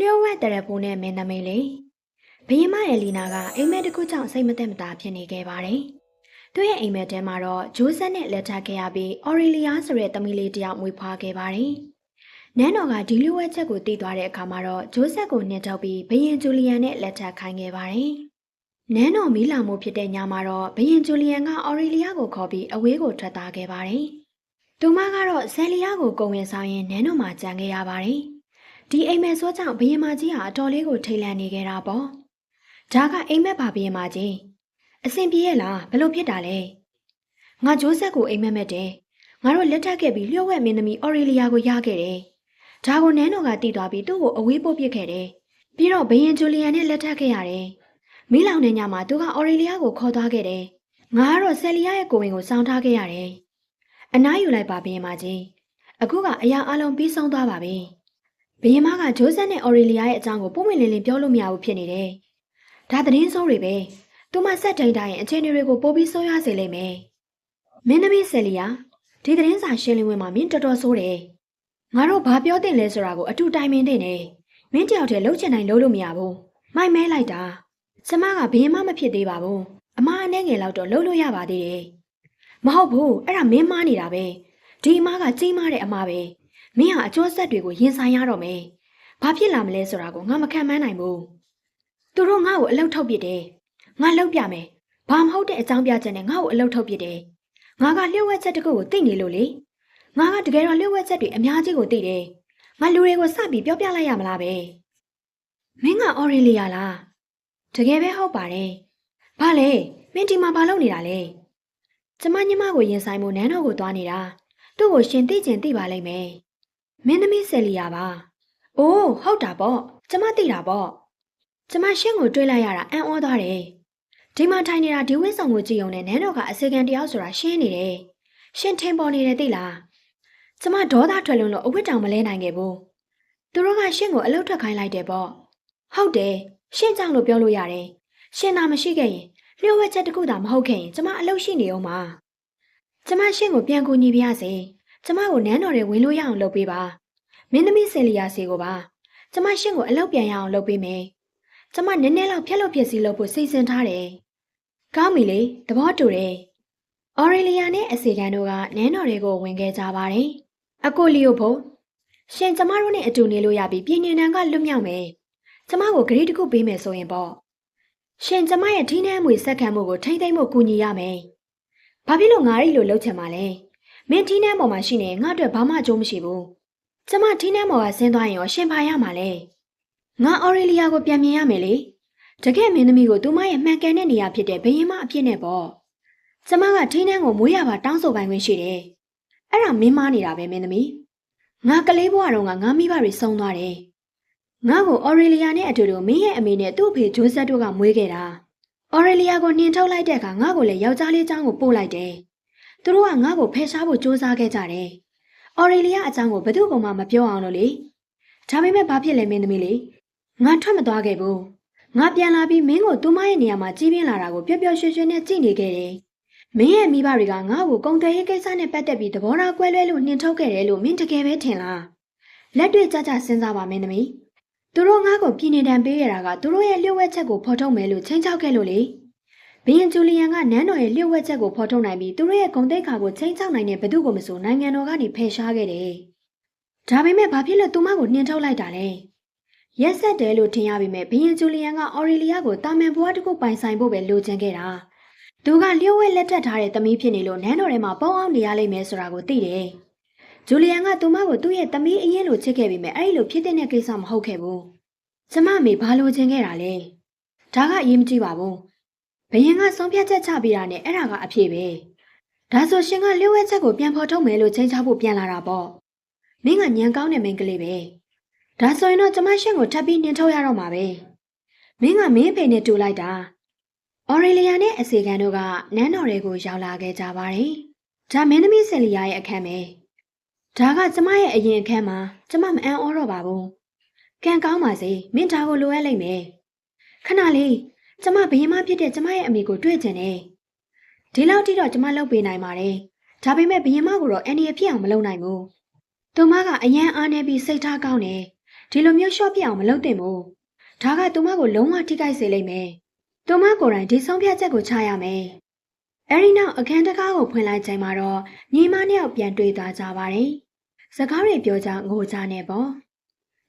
လျှို့ဝှက်တရဖူးနဲ့မင်းသမီးလေးဘရင်မရဲ့လီနာကအိမ်မက်တစ်ခုကြောင့်စိတ်မသက်မသာဖြစ်နေခဲ့ပါတယ်။သူ့ရဲ့အိမ်မက်ထဲမှာတော့ဂျိုးဆက်နဲ့လက်ထပ်ခဲ့ရပြီးအော်ရီလီယာဆိုတဲ့သမီးလေးတစ်ယောက်မွေးဖွားခဲ့ပါတယ်။နန်းတော်ကဒီလျှို့ဝှက်ချက်ကိုတည်သွားတဲ့အခါမှာတော့ဂျိုးဆက်ကိုနှင်ထုတ်ပြီးဘရင်ဂျူလီယန်နဲ့လက်ထပ်ခိုင်းခဲ့ပါတယ်။နန်းတော်မီးလောင်မှုဖြစ်တဲ့ညမှာတော့ဘရင်ဂျူလီယန်ကအော်ရီလီယာကိုခေါ်ပြီးအဝေးကိုထွက်သွားခဲ့ပါတယ်။သူမကတော့ဆယ်လီယာကိုကုံဝင်ဆောင်ရင်နန်းတော်မှာကြံခဲ့ရပါတယ်။ ဒီအိမ်မက်ဆိုးကြောင့်ဘရင်မကြီးဟာအတော်လေးကိုထိတ်လန့်နေခဲ့တာပေါ့။ဒါကအိမ်မက်ပါဘရင်မကြီး။အဆင်ပြေရဲ့လားဘလို့ဖြစ်တာလဲ။ငါဂျိုးဆက်ကိုအိမ်မက်မက်တယ်။ငါတို့လက်ထပ်ခဲ့ပြီးလျှို့ဝှက်မင်းသမီးအော်ရီလီယာကိုရခဲ့တယ်။ဒါကိုနန်းတော်ကတည်သွားပြီးသူ့ကိုအဝေးပို့ပစ်ခဲ့တယ်။ပြီးတော့ဘရင်ဂျူလီယန်နဲ့လက်ထပ်ခဲ့ရတယ်။မီးလောင်တဲ့ညမှာသူကအော်ရီလီယာကိုခေါ်သွားခဲ့တယ်။ငါကတော့ဆယ်လီယာရဲ့ကိုဝင်ကိုစောင်းထားခဲ့ရတယ်။အနားယူလိုက်ပါဘရင်မကြီး။အခုကအရာအလုံးပြီးဆုံးသွားပါပြီ။ ဘယင်မကဂျိုးဆက်နဲ့အော်ရီလီယာရဲ့အကြောင်းကိုပုံမလင်းလင်းပြောလို့မရဘူးဖြစ်နေတယ်။ဒါသတင်းဆိုးတွေပဲ။သူမဆက်ထိန်တိုင်းရင်အခြေအနေတွေကိုပိုပြီးဆိုးရွားစေလိမ့်မယ်။မင်းသမီးဆယ်လီယာဒီသတင်းစာရှင်းလင်းပွဲမှာမင်းတော်တော်ဆိုးတယ်။ငါတို့ဘာပြောတင်လဲဆိုတာကိုအတူတိုင်ပင်တင်နေ။မင်းတယောက်တည်းလှုပ်ချင်တိုင်းလှုပ်လို့မရဘူး။မိုက်မဲလိုက်တာ။ကျမကဘယင်မမဖြစ်သေးပါဘူး။အမအနဲ့ငယ်လောက်တော့လှုပ်လို့ရပါသေးတယ်။မဟုတ်ဘူးအဲ့ဒါမင်းမားနေတာပဲ။ဒီအမားကကြီးမားတဲ့အမားပဲ။ မင်းဟာအကျိုးဆက်တွေကိုရင်ဆိုင်ရတော့မယ်။ဘာဖြစ်လာမလဲဆိုတာကိုငါမခံမနိုင်ဘူး။သူတို့ငါ့ကိုအလောက်ထုတ်ပစ်တယ်။ငါလောက်ပြမယ်။ဘာမဟုတ်တဲ့အကြောင်းပြချက်နဲ့ငါ့ကိုအလောက်ထုတ်ပစ်တယ်။ငါကလျှို့ဝှက်ချက်တစ်ခုကိုသိနေလို့လေ။ငါကတကယ်တော့လျှို့ဝှက်ချက်တွေအများကြီးကိုသိတယ်။ငါလူတွေကိုစပြီးပြောပြလိုက်ရမလားပဲ။မင်းကအော်ရီလီယာလား။တကယ်ပဲဟုတ်ပါတယ်။ဘာလဲမင်းဒီမှာဘာလုပ်နေတာလဲ။ကျမညီမကိုရင်ဆိုင်မှုနန်းတော်ကိုသွားနေတာ။သူ့ကိုရှင်သိကျင်သိပါလိမ့်မယ်။ မင်းသမီးဆယ်လီယာပါ။အိုးဟုတ်တာပေါ့။ကျမသိတာပေါ့။ကျမရှင်းကိုတွေးလိုက်ရတာအံ့ဩသွားတယ်။ဒီမှာထိုင်နေတာဒီဝင်းဆောင်ကိုကြည့်ုံနဲ့နန်းတော်ကအစေခံတယောက်ဆိုတာရှင်းနေတယ်။ရှင်းထင်ပေါ်နေတယ်သိလား။ကျမဒေါသထွက်လွန်းလို့အဝတ်တောင်မလဲနိုင်ခဲ့ဘူး။သူတို့ကရှင်းကိုအလုတ်ထွက်ခိုင်းလိုက်တယ်ပေါ့။ဟုတ်တယ်။ရှင်းကြောင့်လို့ပြောလို့ရတယ်။ရှင်းသာမရှိခဲ့ရင်လျှို့ဝှက်ချက်တစ်ခုသာမဟုတ်ခဲ့ရင်ကျမအလုတ်ရှိနေအောင်ပါ။ကျမရှင်းကိုပြန်ကူညီပြရစေ။ ကျမကိုနန်းတော်တွေဝင်လို့ရအောင်လုပ်ပေးပါမင်းသမီးဆယ်လီယာစီကိုပါကျမရှင့်ကိုအလောက်ပြန်ရအောင်လုပ်ပေးမယ်ကျမနည်းနည်းလောက်ဖြက်လို့ဖြစ်စီလုပ်ဖို့စိတ်ဆင်ထားတယ်ကောင်းပြီလေသဘောတူတယ်အော်ရီလီယာနဲ့အစီကန်တို့ကနန်းတော်တွေကိုဝင်ခဲ့ကြပါတယ်အကိုလီယိုဖို့ရှင်ကျမတို့နဲ့အတူနေလို့ရပြီပြည်နေနံကလွတ်မြောက်မယ်ကျမကိုဂရီတစ်ခုပေးမယ်ဆိုရင်ပေါ့ရှင်ကျမရဲ့ဒီနှမ်းမွေစက်ခံမှုကိုထိမ့်သိမ့်ဖို့ကူညီရမယ်ဘာဖြစ်လို့ငါရီလိုလှုပ်ချင်မှာလဲ မင်းထီးနှမ်းပေါ်မှာရှိနေငါအတွက်ဘာမှအကျိုးမရှိဘူး။ကျမထီးနှမ်းပေါ်ကဆင်းသွားရင်ရောရှင်ပါရမှာလေ။ငါအော်ရီလီယာကိုပြန်မြင်ရမယ်လေ။တကယ်မင်းသမီးကိုသူမရဲ့မှန်ကန်တဲ့နေရာဖြစ်တဲ့ဘရင်မအဖြစ်နဲ့ပေါ့။ကျမကထီးနှမ်းကိုမွေးရပါတောင်းဆိုပိုင်ခွင့်ရှိတယ်။အဲ့ဒါမင်းမားနေတာပဲမင်းသမီး။ငါကလေးဘဝတုန်းကငါမိဘတွေဆုံးသွားတယ်။ငါ့ကိုအော်ရီလီယာနဲ့အတူတူမင်းရဲ့အမေနဲ့သူ့အဖေဂျိုးဆက်တို့ကမွေးခဲ့တာ။အော်ရီလီယာကိုနှင်ထုတ်လိုက်တဲ့အခါငါ့ကိုလည်းယောက်ျားလေးချောင်းကိုပို့လိုက်တယ်။ သူတို့ကငါ့ကိုဖယ်ရှားဖို့ကြိုးစားခဲ့ကြတယ်။အော်ရီလီယာအကြောင်းကိုဘယ်သူ့မှမပြောအောင်လို့လေ။ဒါပေမဲ့ဘာဖြစ်လဲမင်းသမီးလေး။ငါထွက်မသွားခဲ့ဘူး။ငါပြန်လာပြီးမင်းကိုသူမရဲ့နေရာမှာကြီးပြင်းလာတာကိုပျော်ပျော်ရွှင်ရွှင်နဲ့ကြည့်နေခဲ့တယ်။မင်းရဲ့မိဘတွေကငါ့ကိုကုံတယ်ရေးကိစ္စနဲ့ပတ်သက်ပြီးသဘောထားကွဲလွဲလို့နှင်ထုတ်ခဲ့တယ်လို့မင်းတကယ်ပဲထင်လား။လက်တွေ့ကြကြစဉ်းစားပါမင်းသမီး။သူတို့ငါ့ကိုပြည်နေတံပေးရတာကသူတို့ရဲ့လျှို့ဝှက်ချက်ကိုဖော်ထုတ်မယ်လို့ချိန်ချောက်ခဲ့လို့လေ။ ဘီယန်ဂျူလီယန်ကနန်းတော်ရဲ့လျှို့ဝှက်ချက်ကိုဖော်ထုတ်နိုင်ပြီးသူတို့ရဲ့ဂုံတိတ်ခါကိုချိန်ချောက်နိုင်တဲ့ဘသူကိုမဆိုနိုင်ငံတော်ကနေဖယ်ရှားခဲ့တယ်။ဒါပေမဲ့ဘာဖြစ်လို့သူမကိုနှင်ထုတ်လိုက်တာလဲ။ရက်ဆက်တယ်လို့ထင်ရပေမဲ့ဘီယန်ဂျူလီယန်ကအော်ရီလီယာကိုတာမန်ဘွားတစ်ခုပိုင်ဆိုင်ဖို့ပဲလိုချင်ခဲ့တာ။သူကလျှို့ဝှက်လက်ထပ်ထားတဲ့သမီးဖြစ်နေလို့နန်းတော်ထဲမှာပေါအောင်နေရလိမ့်မယ်ဆိုတာကိုသိတယ်။ဂျူလီယန်ကသူမကိုသူ့ရဲ့သမီးအရင်လိုချစ်ခဲ့ပေမဲ့အဲ့ဒီလိုဖြစ်တဲ့ကိစ္စမဟုတ်ခဲ့ဘူး။ကျမအမေဘာလိုချင်ခဲ့တာလဲ။ဒါကအရေးမကြီးပါဘူး။ ဘယင်ကဆုံးဖြတ်ချက်ချပြီးတာနဲ့အဲ့ဒါကအဖြစ်ပဲဒါဆိုရှင်ကလျှို့ဝှက်ချက်ကိုပြန်ဖော်ထုတ်မယ်လို့ချိန်ချဖို့ပြန်လာတာပေါ့မင်းကညံကောင်းတဲ့မိန်းကလေးပဲဒါဆိုရင်တော့ကျမရှင်ကိုထပ်ပြီးနှင်ထုတ်ရတော့မှာပဲမင်းကမင်းအဖေနဲ့တူလိုက်တာအော်ရီလီယာနဲ့အစီကန်တို့ကနန်းတော်တွေကိုရောက်လာခဲ့ကြပါတယ်ဒါမင်းသမီးဆယ်လီယာရဲ့အခန်းပဲဒါကကျမရဲ့အရင်အခန်းမှာကျမမအံ့ဩတော့ပါဘူးကံကောင်းပါစေမင်းဒါကိုလိုအပ်လိမ့်မယ်ခဏလေး ကျမဘယင်မဖြစ်တဲ့ကျမရဲ့အမေကိုတွေ့ကျင်တယ်။ဒီလောက်ထိတော့ကျမလုပ်ပေးနိုင်ပါတယ်။ဒါပေမဲ့ဘယင်မကိုတော့အန်ဒီရဖြစ်အောင်မလုပ်နိုင်ဘူး။သူမကအရန်အားနေပြီးစိတ်ထားကောင်းတယ်ဒီလိုမျိုးရှော့ပြအောင်မလုပ်သင့်ဘူးဒါကသူမကိုလုံးဝထိခိုက်စေလိမ့်မယ်သူမကိုယ်တိုင်ဒီဆုံးဖြတ်ချက်ကိုချရမယ်အဲဒီနောက်အခန်းတကားကိုဖွင့်လိုက်ချိန်မှာတော့ညီမနှစ်ယောက်ပြန်တွေ့သွားကြပါတယ်စကားတွေပြောကြငိုကြနေပေါ့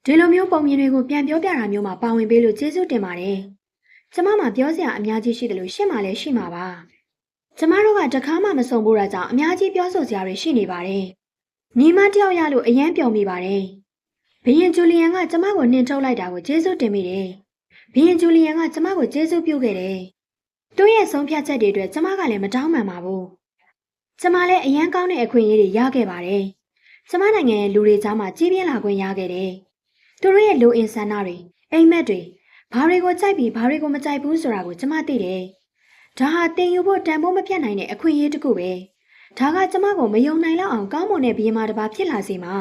ဒီလိုမျိုးပုံမြင်တွေကိုပြန်ပြောပြတာမျိုးမှာပါဝင်ပေးလို့ကျေးဇူးတင်ပါတယ် ကျမမှပြောစရာအများကြီးရှိတယ်လို့ရှင်းမှလည်းရှိမှာပါကျမတို့ကတခါမှမဆုံးဘူးတာကြောင့်အများကြီးပြောဆိုစရာတွေရှိနေပါတယ်ညီမတယောက်ရလို့အယမ်းပျော်မိပါတယ်ဘီရင်ဂျူလီယန်ကကျမကိုနှင်ထုတ်လိုက်တာကိုကျေးဇူးတင်မိတယ်ဘီရင်ဂျူလီယန်ကကျမကိုကျေးဇူးပြုခဲ့တယ်သူ့ရဲ့ဆုံးဖြတ်ချက်တွေအတွက်ကျမကလည်းမတောင်းပန်ပါဘူးကျမလည်းအယမ်းကောင်းတဲ့အခွင့်အရေးတွေရခဲ့ပါတယ်ကျမနိုင်ငံရဲ့လူတွေကြားမှာကြီးပြင်းလာခွင့်ရခဲ့တယ်သူတို့ရဲ့လူအင်ဆန္ဒတွေအိမ်မက်တွေ ဘာတွေကိုကြိုက်ပြီးဘာတွေကိုမကြိုက်ဘူးဆိုတာကိုကျမသိတယ်ဒါဟာတင်ယူဖို့တန်ဖိုးမပြတ်နိုင်တဲ့အခွင့်အရေးတစ်ခုပဲဒါကကျမကိုမယုံနိုင်လောက်အောင်ကောင်းမွန်တဲ့ဘီယမာတစ်ပါးဖြစ်လာစေမှာ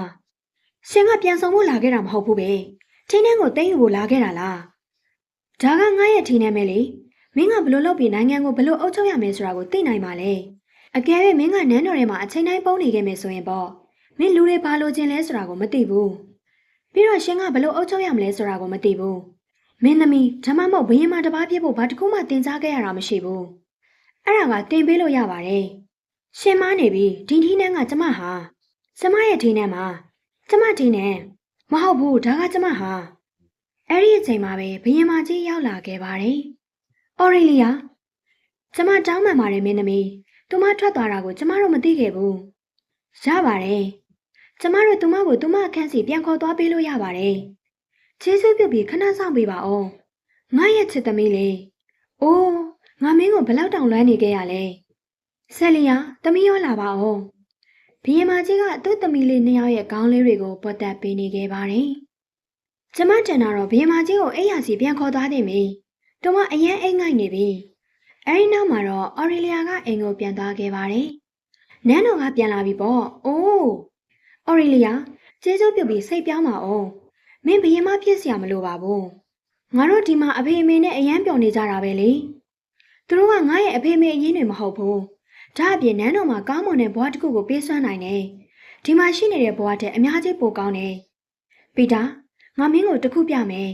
ရှင်ကပြန်ဆောင်ဖို့လာခဲ့တာမဟုတ်ဘူးပဲထင်းနှန်းကိုတင်းယူဖို့လာခဲ့တာလားဒါကငါရဲ့ထင်းနှန်းပဲလေမင်းကဘလို့လုပ်ပြီးနိုင်ငံကိုဘလို့အုပ်ချုပ်ရမယ်ဆိုတာကိုသိနိုင်ပါလေအကယ်၍မင်းကနန်းတော်ထဲမှာအချိန်တိုင်းပုံနေခဲ့မယ်ဆိုရင်ပေါ့မင်းလူတွေဘာလိုချင်လဲဆိုတာကိုမသိဘူးပြီးတော့ရှင်ကဘလို့အုပ်ချုပ်ရမလဲဆိုတာကိုမသိဘူး မင်းသမီးဓမ္မမို့ဘရင်မတစ်ပါးဖြစ်ဖို့ဘာတစ်ခုမှသင်ကြားခဲ့ရတာမရှိဘူးအဲ့ဒါကသင်ပေးလို့ရပါတယ်ရှင်မနေပြီဒီထင်းနှန်းကကျမဟာကျမရဲ့ထင်းနှန်းမှာကျမထင်းနှန်းမဟုတ်ဘူးဒါကကျမဟာအဲ့ဒီအချိန်မှာပဲဘရင်မကြီးရောက်လာခဲ့ပါတယ်အော်ရီလီယာကျမတောင်းပန်ပါတယ်မင်းသမီးသူမထွက်သွားတာကိုကျမတို့မသိခဲ့ဘူးရပါတယ်ကျမတို့သူမကိုသူမအခန်းစီပြန်ခေါ်သွားပေးလို့ရပါတယ် ကျေးဇူးပြုပြီးခဏဆောင်ပေးပါဦးငါရဲ့ချစ်သမီးလေးအိုးငါမင်းကိုဘလောက်တောင်လွမ်းနေခဲ့ရလဲဆယ်လီယာသမီးရောလာပါဦးဘီယမကြီးကသူ့သမီးလေးနှစ်ယောက်ရဲ့ခေါင်းလေးတွေကိုပတ်သက်ပေးနေခဲ့ပါတယ်ကျမတန်တာတော့ဘီယမကြီးကိုအိမ်ရစီပြန်ခေါ်သွားတယ်မင်းသူမအရင်အိမ်ငိုက်နေပြီအဲဒီနောက်မှာတော့အော်ရီလီယာကအိမ်ကိုပြန်သွားခဲ့ပါတယ်နန်းတော်ကပြန်လာပြီပေါ့အိုးအော်ရီလီယာကျေးဇူးပြုပြီးစိတ်ပြောင်းပါဦး မင်းဘယင်မဖြစ်စရာမလိုပါဘူးငါတို့ဒီမှာအဖေအမေနဲ့အရန်ပျော်နေကြတာပဲလေသူတို့ကငါ့ရဲ့အဖေအမေအရင်တွေမဟုတ်ဘူးဒါအပြင်နန်းတော်မှာကောင်းမွန်တဲ့ဘဝတစ်ခုကိုပေးဆွမ်းနိုင်တယ်ဒီမှာရှိနေတဲ့ဘဝထက်အများကြီးပိုကောင်းတယ်ပီတာငါမင်းကိုတစ်ခုပြမယ်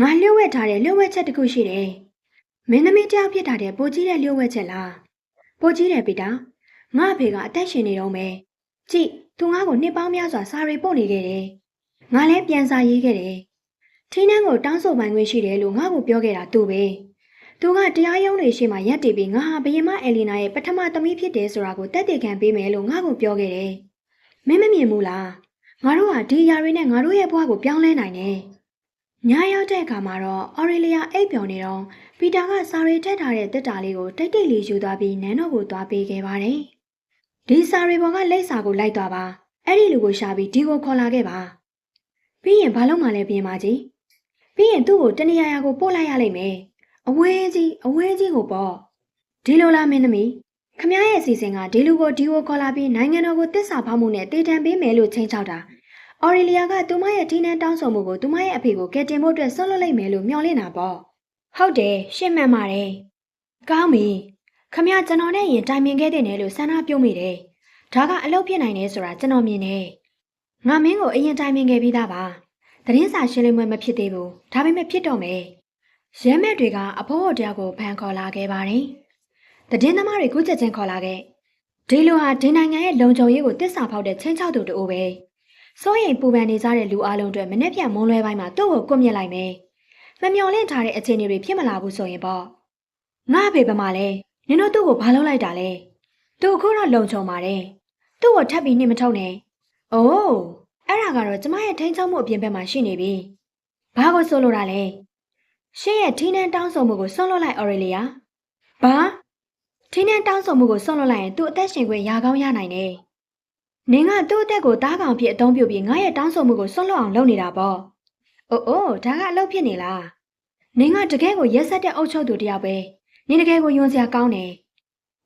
ငါလျှို့ဝှက်ထားတဲ့လျှို့ဝှက်ချက်တစ်ခုရှိတယ်မင်းသမီးတယောက်ဖြစ်တာတဲ့ပိုကြီးတဲ့လျှို့ဝှက်ချက်လားပိုကြီးတယ်ပီတာငါ့အဖေကအသက်ရှင်နေတော့မယ်ကြည့်သူငါ့ကိုနှစ်ပေါင်းများစွာစာရီပို့နေခဲ့တယ် ငါလည်းပြန်စာရေးခဲ့တယ်။ထင်းနှန်းကိုတောင်းဆိုပိုင်ခွင့်ရှိတယ်လို့ငါ့ကိုပြောခဲ့တာသူပဲ။သူကတရားရုံးတွေရှိမှရက်တည်ပြီးငါဟာဘယင်မအယ်လီနာရဲ့ပထမသမီးဖြစ်တယ်ဆိုတာကိုတက်တည်ခံပေးမယ်လို့ငါ့ကိုပြောခဲ့တယ်။မင်းမမြင်ဘူးလား။ငါတို့ဟာဒီຢာတွေနဲ့ငါတို့ရဲ့ဘဝကိုပြောင်းလဲနိုင်တယ်။ညရောက်တဲ့အခါမှာတော့အော်ရီလီယာအိပ်ပျော်နေတော့ပီတာကစာရီထက်ထားတဲ့တက်တာလေးကိုတိတ်တိတ်လေးယူသွားပြီးနန်းတော်ကိုသွားပေးခဲ့ပါတယ်။ဒီစာရီပေါ်ကလိပ်စာကိုလိုက်သွားပါ။အဲ့ဒီလူကိုရှာပြီးဒီကိုခေါ်လာခဲ့ပါ။ ပြီးရင်ဘာလုပ်မှလဲပြင်ပါကြီးပြီးရင်သူ့ကိုတနေရာရာကိုပို့လိုက်ရလိမ့်မယ်အဝဲကြီးအဝဲကြီးကိုပေါ့ဒီလိုလားမင်းသမီးခမရဲ့အစီအစဉ်ကဒီလူကိုဒီကိုခေါ်လာပြီးနိုင်ငံတော်ကိုတစ္ဆာဖောက်မှုနဲ့တေတံပေးမယ်လို့ချိန်ချောက်တာအော်ရီလီယာကသူမရဲ့ထိနှန်းတောင်းဆိုမှုကိုသူမရဲ့အဖေကိုကယ်တင်ဖို့အတွက်ဆွန့်လွတ်လိုက်မယ်လို့မျှော်လင့်တာပေါ့ဟုတ်တယ်ရှင်းမှန်ပါတယ်ကောင်းပြီခမကျွန်တော်နဲ့ရင်တိုင်ပင်ခဲ့တဲ့နယ်လို့ဆန္ဒပြုံးမိတယ်ဒါကအလုပ်ဖြစ်နိုင်တယ်ဆိုတာကျွန်တော်မြင်တယ် ငါမင်းကိုအရင်တိုင်ပင်ခဲ့ပြီးသားပါသတင်းစာရှင်းလင်းပွဲမဖြစ်သေးဘူးဒါပေမဲ့ဖြစ်တော့မယ်ရဲမဲ့တွေကအဖိုးတော်တယောက်ကိုဖန်ခေါ်လာခဲ့ပါတယ်သတင်းသမားတွေကုချက်ချင်းခေါ်လာခဲ့ဒီလူဟာဒီနိုင်ငံရဲ့လုံခြုံရေးကိုတစ္ဆာဖောက်တဲ့ချင်းချောက်သူတူပဲစိုးရိမ်ပူပန်နေကြတဲ့လူအလုံးတွေမနေ့ပြန်မုံလွဲပိုင်းမှာသူ့ကိုကွပ်မြက်လိုက်မယ်မမျော်လင့်ထားတဲ့အခြေအနေတွေဖြစ်မလာဘူးဆိုရင်ပေါ့ငါ့အဖေပမာလဲနင်တို့သူ့ကိုဘာလုပ်လိုက်တာလဲသူအခုတော့လုံခြုံပါတယ်သူ့ကိုထပ်ပြီးနှိမထုတ်နဲ့။ အိုးအဲ့ဒါကတော့ကျမရဲ့ထိန်းချောက်မှုအပြင်ဘက်မှာရှိနေပြီ။ဘာကိုဆိုလိုတာလဲ။ရှင့်ရဲ့ထင်းနှန်းတောင်းဆိုမှုကိုဆွန့်လွတ်လိုက်အော်ရီလီယာ။ဘာထင်းနှန်းတောင်းဆိုမှုကိုဆွန့်လွတ်လိုက်ရင်သူ့အသက်ရှင်ခွင့်ရကောင်းရနိုင်တယ်။နင်ကသူ့အသက်ကိုတားကောင်ဖြစ်အသုံးပြုပြီးငါရဲ့တောင်းဆိုမှုကိုဆွန့်လွတ်အောင်လုပ်နေတာပေါ့။အိုးအိုးဒါကအလုပ်ဖြစ်နေလား။နင်ကတကယ်ကိုရက်ဆက်တဲ့အုပ်ချုပ်သူတယောက်ပဲ။နင်တကယ်ကိုယွန်စရာကောင်းတယ်။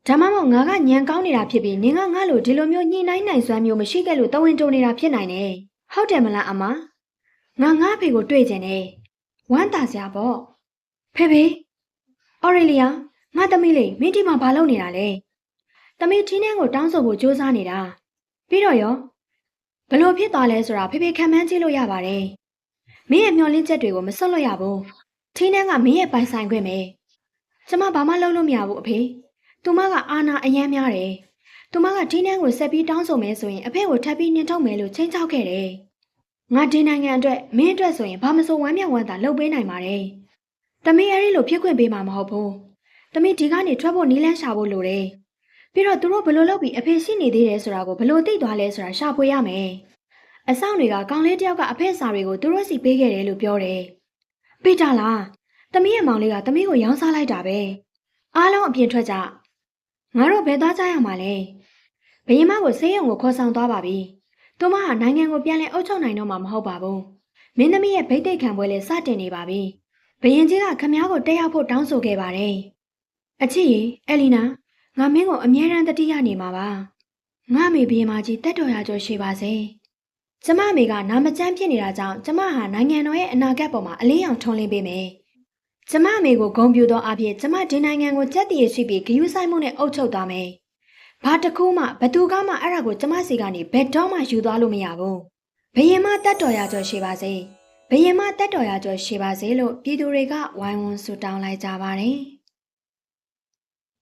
ဒါမှမဟုတ်ငါကညံကောင်းနေတာဖြစ်ပြီးနင်ကငါ့လိုဒီလိုမျိုးညှိနှိုင်းနိုင်စွမ်းမျိုးမရှိခဲ့လို့တဝင်းတုံနေတာဖြစ်နိုင်တယ်။ဟုတ်တယ်မလားအမ။ငါငါ့ဖေကိုတွေ့ကျင်တယ်။ဝမ်းသာစရာပေါ့။ဖေဖေ။အော်ရီလီယာငါသမီးလေးမင်းဒီမှာဘာလုပ်နေတာလဲ။သမီးချင်းနှန်းကိုတောင်းဆိုဖို့ကြိုးစားနေတာ။ပြီးတော့ရောဘလို့ဖြစ်သွားလဲဆိုတာဖေဖေခံမှန်းကြည့်လို့ရပါတယ်မင်းရဲ့မျောလင်းချက်တွေကိုမစွန့်လွတ်ရဘူးထင်းနှန်းကမင်းရဲ့ပိုင်ဆိုင်ခွင့်ပဲကျမဘာမှလုပ်လို့မရဘူးအဖေ သူမကအာနာအယမ်းများတယ်သူမကထင်းနှန်းကိုဆက်ပြီးတောင်းဆိုမယ်ဆိုရင်အဖေကိုထပ်ပြီးနှင်ထုတ်မယ်လို့ချိန်ချောက်ခဲ့တယ်ငါဒီနိုင်ငံအတွက်မင်းအတွက်ဆိုရင်ဘာမဆိုဝမ်းမြောက်ဝမ်းသာလုပ်ပေးနိုင်ပါတယ်တမီးအဲ့ဒီလိုဖြစ်ခွင့်ပေးမှာမဟုတ်ဘူးတမီးဒီကနေထွက်ဖို့နီးလန်းရှာဖို့လိုတယ်ပြီးတော့သူတို့ဘယ်လိုလုပ်ပြီးအဖေရှိနေသေးတယ်ဆိုတာကိုဘယ်လိုသိသွားလဲဆိုတာရှာဖွေရမယ်အဆောင်တွေကကောင်လေးတယောက်ကအဖေစာတွေကိုသူတို့စီပေးခဲ့တယ်လို့ပြောတယ်။ပေးကြလား။သမီးရဲ့မောင်လေးကသမီးကိုရောင်းစားလိုက်တာပဲ။အားလုံးအပြင်ထွက်ကြ။ ငါတို့ဘယ်သွားကြရမှာလဲ။ဘယင်မကိုဆေးရုံကိုခေါ်ဆောင်သွားပါပြီ။သူမဟာနိုင်ငံကိုပြန်လည်အုပ်ချုပ်နိုင်တော့မှာမဟုတ်ပါဘူး။မင်းသမီးရဲ့ဗိတ်သိက်ခံပွဲလည်းစတင်နေပါပြီ။ဘယင်ကြီးကခမ ्या ကိုတက်ရောက်ဖို့တောင်းဆိုခဲ့ပါတယ်။အချစ်ရေအလီနာငါမင်းကိုအမြဲတမ်းတတိယနေမှာပါ။ငါမေဘယင်မကြီးတက်တော်ရကြောရှိပါစေ။ကျမအမေကနာမကျန်းဖြစ်နေတာကြောင့်ကျမဟာနိုင်ငံတော်ရဲ့အနာဂတ်ပေါ်မှာအလင်းရောင်ထွန်းလင်းပေးမယ်။ ကျမအမေကိုဂုဏ်ပြုသောအဖြစ်ကျမဒီနိုင်ငံကိုကြက်တည်ရရှိပြီးဂရုစိုက်မှုနဲ့အုပ်ချုပ်သွားမယ်။ဘာတစ်ခုမှဘသူကမှအဲ့ဒါကိုကျမစီကနေဘယ်တော့မှယူသွားလို့မရဘူး။ဘယင်မတတ်တော်ရကြောရှိပါစေ။ဘယင်မတတ်တော်ရကြောရှိပါစေလို့ပြည်သူတွေကဝိုင်းဝန်းဆုတောင်းလိုက်ကြပါတယ်။